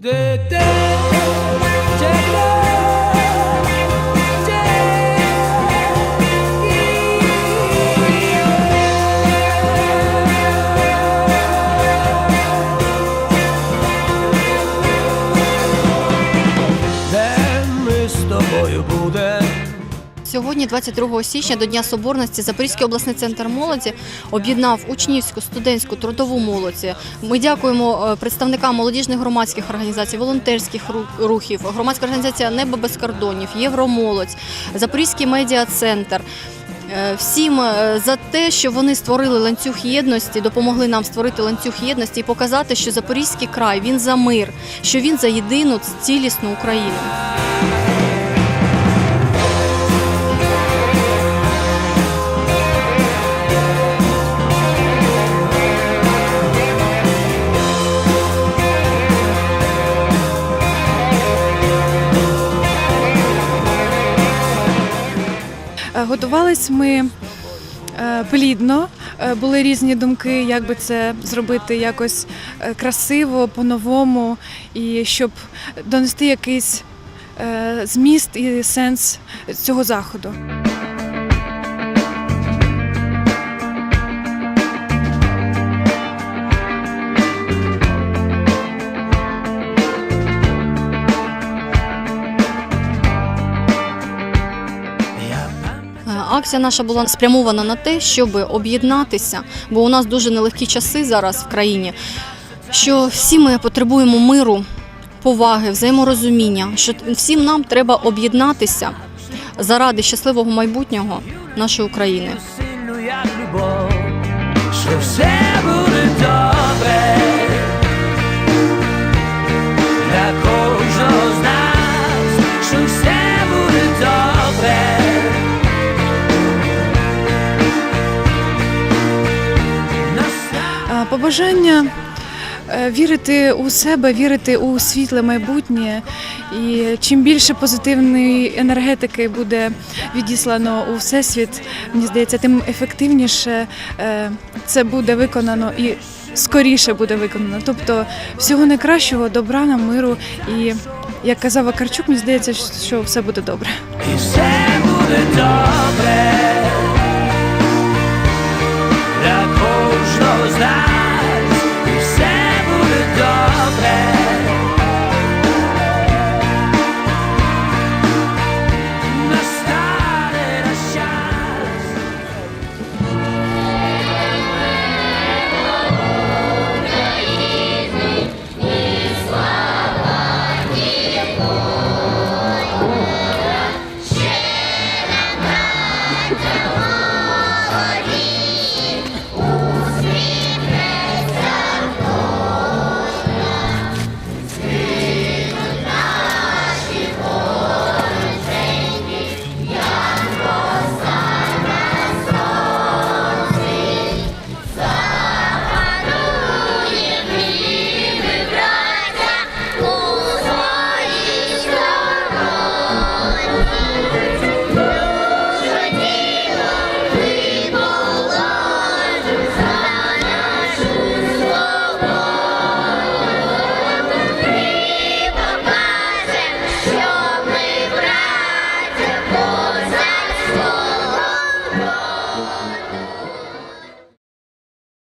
The day. Сьогодні, 22 січня, до Дня Соборності, Запорізький обласний центр молоді об'єднав учнівську, студентську, трудову молодь. Ми дякуємо е, представникам молодіжних громадських організацій, волонтерських ру- рухів, громадська організація Небо без кордонів, Євромолодь, Запорізький медіа-центр. Е, Всім е, за те, що вони створили ланцюг єдності, допомогли нам створити ланцюг єдності і показати, що Запорізький край він за мир, що він за єдину цілісну Україну. Готувались ми е, плідно. Е, Були різні думки, як би це зробити якось е, красиво, по-новому, і щоб донести якийсь е, зміст і сенс цього заходу. Акція наша була спрямована на те, щоб об'єднатися, бо у нас дуже нелегкі часи зараз в країні. Що всі ми потребуємо миру, поваги, взаєморозуміння. Що всім нам треба об'єднатися заради щасливого майбутнього нашої України. Побажання е, вірити у себе, вірити у світле майбутнє. І чим більше позитивної енергетики буде відіслано у всесвіт, мені здається, тим ефективніше е, це буде виконано і скоріше буде виконано. Тобто всього найкращого, добра нам, миру. І як казав Вакарчук, мені здається, що все буде добре. і все буде добре.